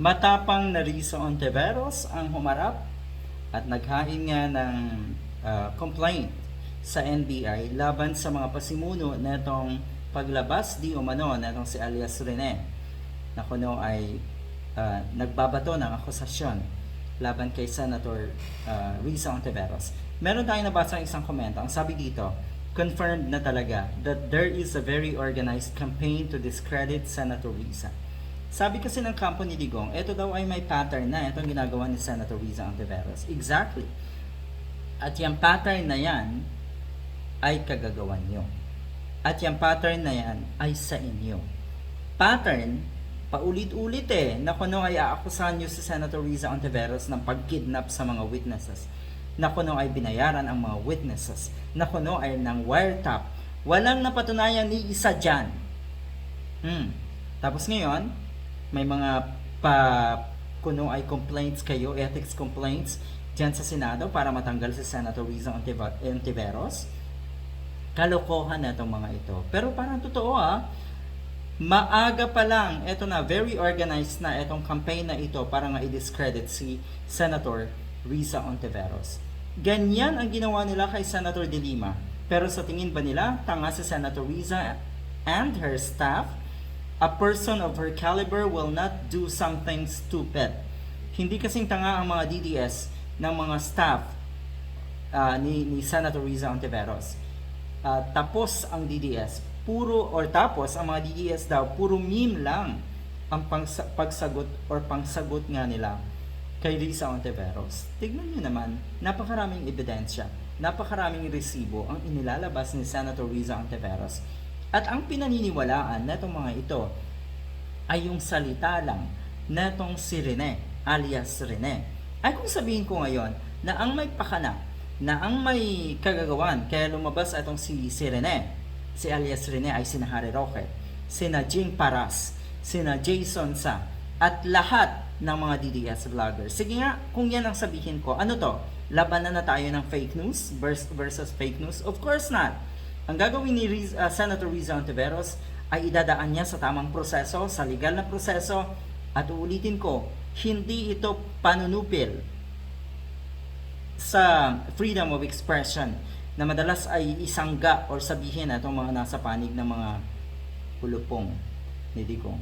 Matapang na Risa Ontiveros ang humarap at naghain nga ng ah, complaint sa NBI laban sa mga pasimuno netong paglabas di umano netong si alias Rene na kuno ay ah, nagbabato ng akusasyon laban kay Senator ah, Risa Ontiveros. Meron tayong nabasa isang komento. Ang sabi dito, confirmed na talaga that there is a very organized campaign to discredit Senator Risa. Sabi kasi ng kampo ni Digong, ito daw ay may pattern na itong ginagawa ni Senator Risa Ontiveros. Exactly. At yung pattern na yan ay kagagawan nyo. At yung pattern na yan ay sa inyo. Pattern, paulit-ulit eh, na kuno ay aakusahan nyo si Senator Riza Ontiveros ng pagkidnap sa mga witnesses. Na kuno ay binayaran ang mga witnesses. Na kuno ay ng wiretap. Walang napatunayan ni isa dyan. Hmm. Tapos ngayon, may mga pa kuno ay complaints kayo, ethics complaints dyan sa Senado para matanggal si Senator Riza Ontiva- Ontiveros. Kalokohan na itong mga ito. Pero parang totoo ah, maaga pa lang, eto na, very organized na itong campaign na ito para nga i-discredit si Senator Riza Ontiveros. Ganyan ang ginawa nila kay Senator De Lima. Pero sa tingin ba nila, tanga si Senator Riza and her staff? A person of her caliber will not do something stupid. Hindi kasing tanga ang mga DDS ng mga staff ah, ni, ni Senator Riza Ontiveros. Ah, tapos ang DDS, puro or tapos ang mga DDS daw, puro meme lang ang pangsa- pagsagot or pangsagot nga nila kay Riza Ontiveros. Tignan nyo naman, napakaraming ebidensya, napakaraming resibo ang inilalabas ni Senator Riza Ontiveros. At ang pinaniniwalaan na itong mga ito ay yung salita lang na itong si Rene, alias Rene. Ay kung sabihin ko ngayon na ang may pakana, na ang may kagagawan, kaya lumabas itong si, si Rene, si alias Rene ay sina Harry Roque, sina Jing Paras, sina Jason Sa, at lahat ng mga DDS vloggers. Sige nga, kung yan ang sabihin ko, ano to? Labanan na tayo ng fake news vers- versus fake news? Of course not. Ang gagawin ni Riz- uh, Senator Riza Ontiveros ay idadaan niya sa tamang proseso, sa legal na proseso, at uulitin ko, hindi ito panunupil sa freedom of expression na madalas ay isangga or sabihin na itong mga nasa panig ng mga hulupong ni Digong.